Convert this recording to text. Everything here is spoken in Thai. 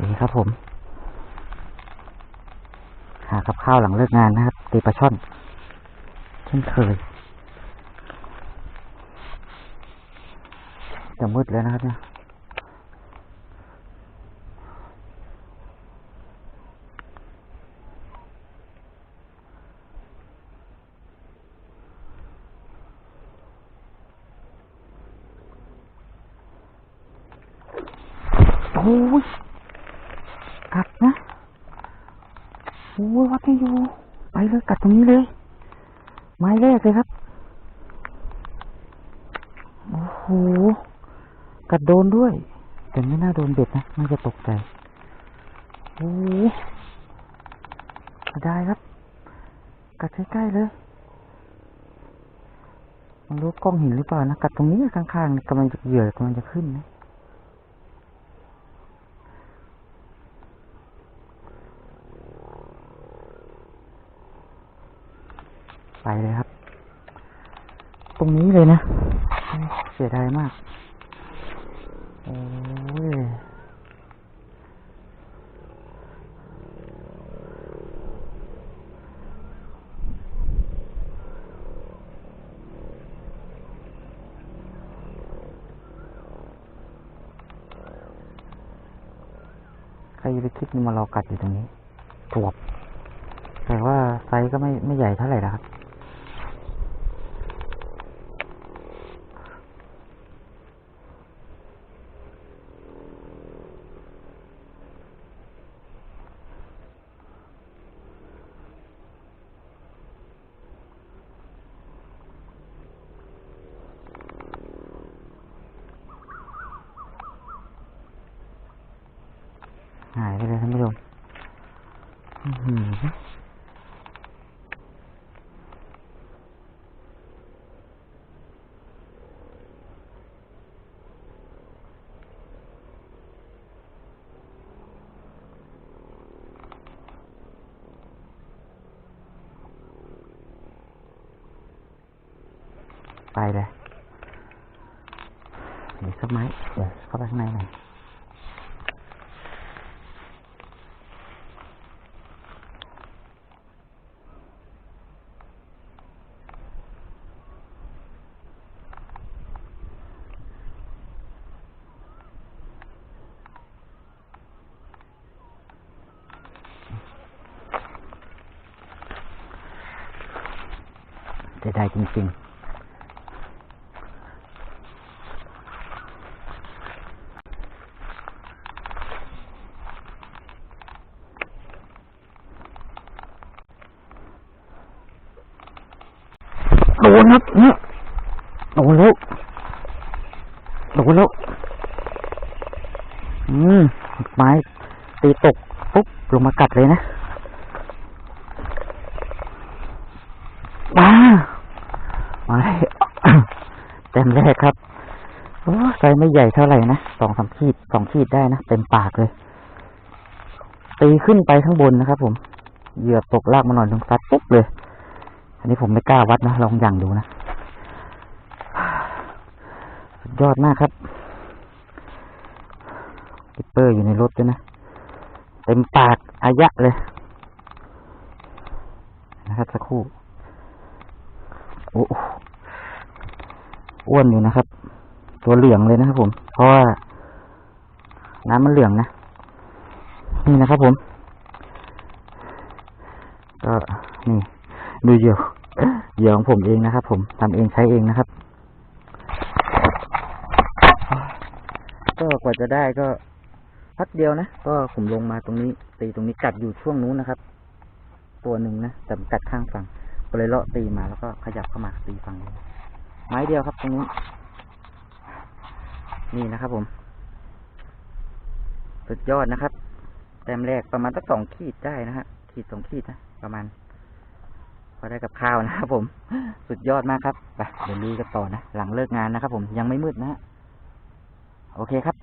นี่ครับผม หากับข้าวหลังเลิกงานนะครับตีปลาช่อน เช่นเคย จะมืดแล้วนะครับเนี่ยโอ้ย กัดนะโอ้ยวัดไม่อยู่ ไปเลยกัดตรงนี้เลย ไม้แรกเลยครับ โอ้โห กัดโดนด้วย แต่ไม่น่าโดนเบ็ดนะน่าจะตกใจโอ้ยได้ครับ กัดใกล้ๆเลยไมันรู้กล้องเห็นหรือเปล่านะ กัดตรงนี้ข้างๆกำลังจะเหยื่อกำลังจะขึ้นนะ ไปเลยครับ ตรงนี้เลยนะ เสียดายมาก โอ้ยใครไปคิดมารอกัดอยู่ตรงนี้จวบแต่ว่าไซส์ก็ไม่ไม่ใหญ่เท่าไหร่นะครับ หายไปเลยท่านผู้ชมไปเลยเดี๋ยวสักไม้เดี๋ยวเข้าไปข้างในหน่อย จะได้จริงๆ โดนครับเนี่ยโดนแล้วโดนแล้วอืมไม้ตีตกปุ๊บลงมากัดเลยนะ มา มาเต็มแรกครับโอ้ไซส์ไม่ใหญ่เท่าไหร่นะสองสามขีดสองขีดได้นะเต็มปากเลย ตีขึ้นไปข้างบนนะครับผมเหยื่อตกลากมาหน่อยตรงซัดปุ๊บเลย อันนี้ผมไม่กล้าวัดนะลองอย่างดูนะสุดยอดมากครับกิปเปอร์อยู่ในรถด้วยนะ เต็มปากอายะเลย นะครับสักครู่ โอ้อ้วนอยู่นะครับ ตัวเหลืองเลยนะครับผม เพราะว่าน้ำมันเหลืองนะ นี่นะครับผม ก็นี่ดูเหยื่อเหยื่อของผมเองนะครับ ผมทำเองใช้เองนะครับ ก็กว่าจะได้ก็พักเดียวนะ ก็ผมลงมาตรงนี้ตีตรงนี้กัดอยู่ช่วงนู้นนะครับ ตัวหนึ่งนะแต่กัดข้างฝั่ง ก็เลยเลาะตีมาแล้วก็ขยับเข้ามาตีฝั่งนี้ ไม้เดียวครับตรงนู้นนี่นะครับผม สุดยอดนะครับ แต้มแรกประมาณสักสองขีดได้นะฮะ ขีดสองขีดนะประมาณ พอได้กับข้าวนะครับผม สุดยอดมากครับไปเดี๋ยวลุยกันต่อนะ หลังเลิกงานนะครับผมยังไม่มืดนะฮะโอเคครับ